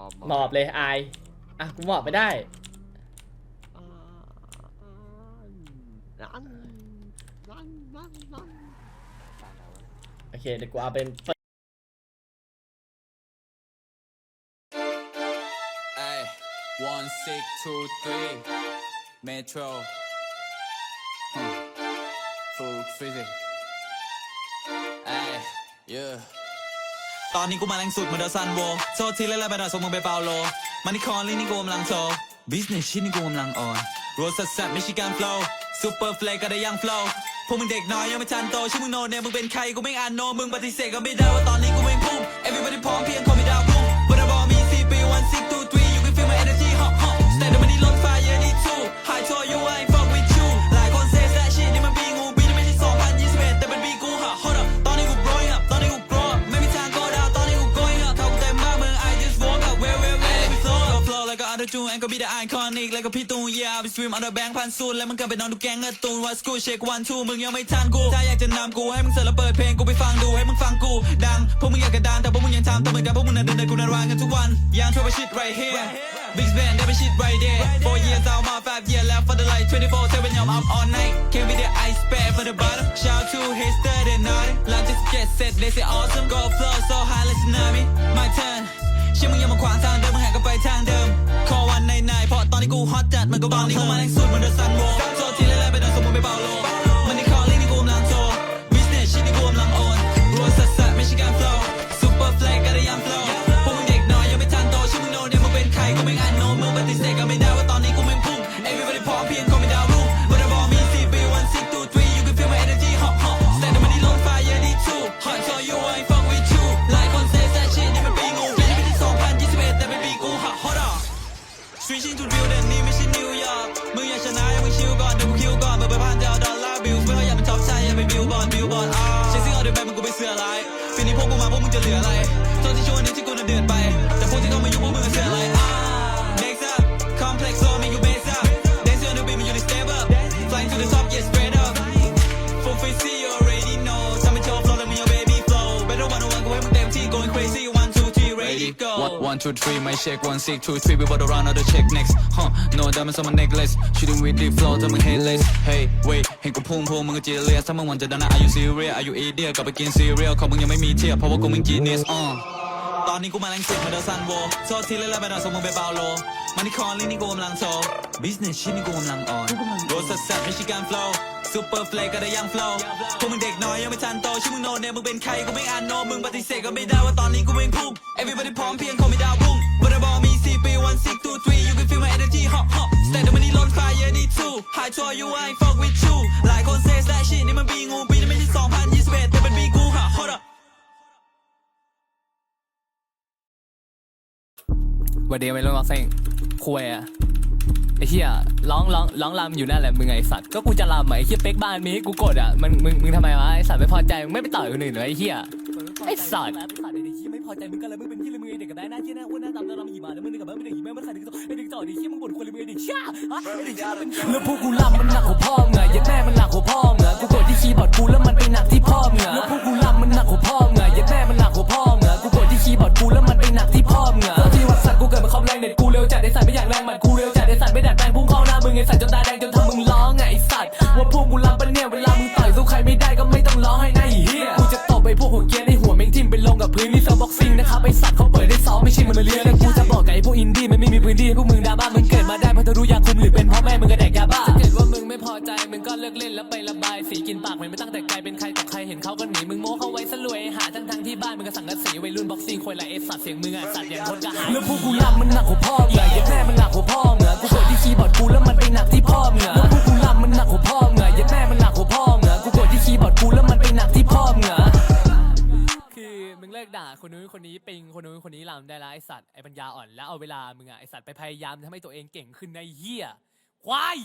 อบหมอบเลยอาย อะกูหมอบไม่ได้ อ่านั่นนั่นนั่นนั่นโอเคเดี๋ยวกูเอาเป็น Ay, one six two three, Metro. Huh. Full physics. Ay, yeah. ตอนนี้กูมาแรงสุดเหมือนเดอะซันโวโซทีและแล้วไปดาส่งมึงไปเปาโลมันนี่คอนลี่นี่กูกำลังโซบิสเนสชินี่กูกำลังออนโรสแซบมิชิกันฟล์ซูเปอร์เฟลก็ได้ยังฟล์พวกมึงเด็กน้อยยังไม่ทันโตชื่อมึงโนเนี่ยมึงเป็นใครกูไม่อ่านโนมึงปฏิเสธก็ไม่ได้ว่าตอนนี้กูเองพุ่ง everybody พร้อมเพียงคอมมีดาว ดจูแอนก็บีเดอไอคอนิกแล้วก็พี่ตูนเยายไปสวิมเอาเดอแบงค์พันซูนแล้วมึงก็ไปนอนดูแกงเงินตูนวัดสกูเช็ควันทูมึงยังไม่ทันกูถ้าอยากจะนำกูให้มึงเสิร์ฟแล้วเปิดเพลงกูไปฟังดูให้มึงฟังกูดังพวกมึงอยากกระดานแต่พวกมึงยังทำตัวเหมือนกันพวกมึงนั้นเดินเดินกูนั้นวางกันทุกวันยังช่วยไปชิดไรเฮ้ยบิ๊กแบนได้ไปชิดไรแดน4 four years out my five year left for the life 24 7 yum I'm all night can't be the ice bad for the bottom shout to history the night life just get set they say awesome go flow so high like tsunami my turn เชื่อมึงยังมาขวางทาง ตจัดมันก็บางนี่กูมาแรงสุดมันเดอะซันโวโซทีแรกๆไปเดินสมมุติไปเบาโลมันนี่คอลลิ่งนี่กูกำลังโชว์บิสเนสชินี่กูกำลังโอนรัวสัสสัสไม่ใช่การโฟล์ซูเปอร์แฟลกก็ได้ยังโฟล์พวกมึงเด็กน้อยยังไม่ทันโตชื่อมึงโนเนี่ยมึงเป็นใครกูไม่อ่านโนมึงปฏิเสธก็ไม่ได้ว่าตอนนี้กูแม่งพุ่ง everybody พร้อมเพียงคอมมีดาวรุ่งวันนี้บอกมีสี่ปี one six two three you can feel my energy hot hot stand up มันนี่ล้นไฟ yeah need two hot so you ain't fuck with you หลายคนเซ่แซ่ชินี่มันปีงูปีนี้ไม่ใช่2021แต่เป็นปีกูฮะ hold on Switching to drill เชนะยังไมึงชิวก่อนเดี๋ยวกูคิวก่อนเบอร์ไปพันเดียวดอลลาร์บิลไม่ค่อยอยากเป็นท็อปชายอยากเป็นบิลบอร์ดบิลบอร์ดอ่าใช้ซิงเอาเดือดไปมึงกูไปเสืออไรปีนี้พวกกูมาพวกมึงจะเหลืออะไรโทษที่ชวนนี้ที่กูน่ะเดือดไป three One, one, two, three, my shake, one, six, two, three, we about to run out of check next. Huh, no diamonds on my necklace. Shooting with the flow, tell me headless. Hey, wait, เห็นกูพุ่งพวงมึงก็จีเลียสถ้ามึงหวันจะดันนะ Are you serious Are you idiot กลับไปกิน cereal ของมึงยังไม่มีเทียบเพราะว่ากูมึง genius uh อนนี้กูมาแรงสุดมือนเดอซันโวโซทีและแล้วไปนอนสมมึงไปเปาโลมันนี่คอนลี่นี่กูกำลังโชว์บิสเนสชินี่กูกำลังออนโรสแซบมิชิกันฟลอ์ซูเปอร์เฟลก็ได้ยังฟลอ์พวกมึงเด็กน้อยยังไม่ทันโตชื่อมึงโนเนี่ยมึงเป็นใครกูไม่อ่านโนมึงปฏิเสธก็ไม่ได้ว่าตอนนี้กูเองพุ่ง everybody พร้อมเพียงคอมมีดาวพุ่งวันบอกมีสี่ปี one six two three you can feel my energy hot hot stand up มันนี่ล้นไฟ yeah need to high to you I ain't fuck with you วันเดียวไม่รู้ว่าเซ็งคุยอะไอ้เหี้ยร้องร้องร้องรำอยู่นั่นแหละมึงไอ้สัตว์ก็กูจะรำอะไอ้เหี้ยเป๊กบ้านมีให้กูกดอะมึงมึงมึงทำไมวะไอ้สัตว์ไม่พอใจมึงไม่ไปต่อยคนอื่นเหรอไอ้เหี้ย ไอ้สัตว์ ไอ้สัตว์ไอ้เหี้ยไม่พอใจมึงก็เลยมึงเป็นเหี้ยเลยมึงไอ้เด็กกับแม่หน้าเหี้ยหน้าอ้วนหน้าดำแล้วรำหีมาแล้วมึงกับแม่ไม่ได้หีแม่ไม่ขายดึกไอ้เด็กจ่อไอ้เหี้ยมึงบ่นคนเลยมึงไอ้เด็กเชี่ยฮะไอ้เด็กเชี่ยมันแล้วพวกกูรำมันหนักหัวพ่อมึงไงยัดแม่มันหนักหัวพ่อมึง เน็ตกูเร็วจัดไอสัตว์ไม่อยากแรงหมัดกูเร็วจัดไอสัตว์ไม่ดัดแปลงพุ่งเข้าหน้ามึงไอสัตว์จนตาแดงจนทำมึงร้องไงไอสัตว์ว่าพวกกูรำปะเนี่ยเวลามึงต่อยสู้ใครไม่ได้ก็ไม่ต้องร้องให้นาไอ้เหี้ยกูจะตบไอ้พวกหัวเกียนไอ้หัวเม้งทิ่มไปลงกับพื้นนี่เซิร์ฟบ็อกซิ่งนะครับไอสัตว์เขาเปิดได้ซ้อมไม่ใช่มันมาเรียนแล้วกูจะบอกกับไอพวกอินดี้มันไม่มีพื้นที่ให้พวกมึงดราม่ามึงเกิดมาได้เพราะเธอรู้ยาคุมหรือเป็นพราะแม่มึงกระแดกยาบ้าถ้าเกิดว่ามึงไม่พอใจมึงก็เลิกเล่นแล้วไประบายสีกินปากมันไม่ตั้งแต่ไกลเป็นใครต่อใครเห็นเขาก็หนีมึง บ็อกซิ่งควยไรเอฟสัตว์เสียงมึงอะสัตว์อย่างคนกระหายแล้วพวกกูรำมันหนักหัวพ่อมึงอะยัดแม่มันหนักหัวพ่อมึงอะกูกดที่คีย์บอร์ดกูแล้วมันไปหนักที่พ่อมึงอะแล้วพวกกูรำมันหนักหัวพ่อมึงอะยัดแม่มันหนักหัวพ่อมึงอะกูกดที่คีย์บอร์ดกูแล้วมันไปหนักที่พ่อมึงอะคือมึงเลิกด่าคนนู้นคนนี้ปิงคนนู้นคนนี้ลำได้ละไอสัตว์ไอปัญญาอ่อนแล้วเอาเวลามึงอะไอสัตว์ไปพยายามทำให้ตัวเองเก่งขึ้นในเหี้ยควาย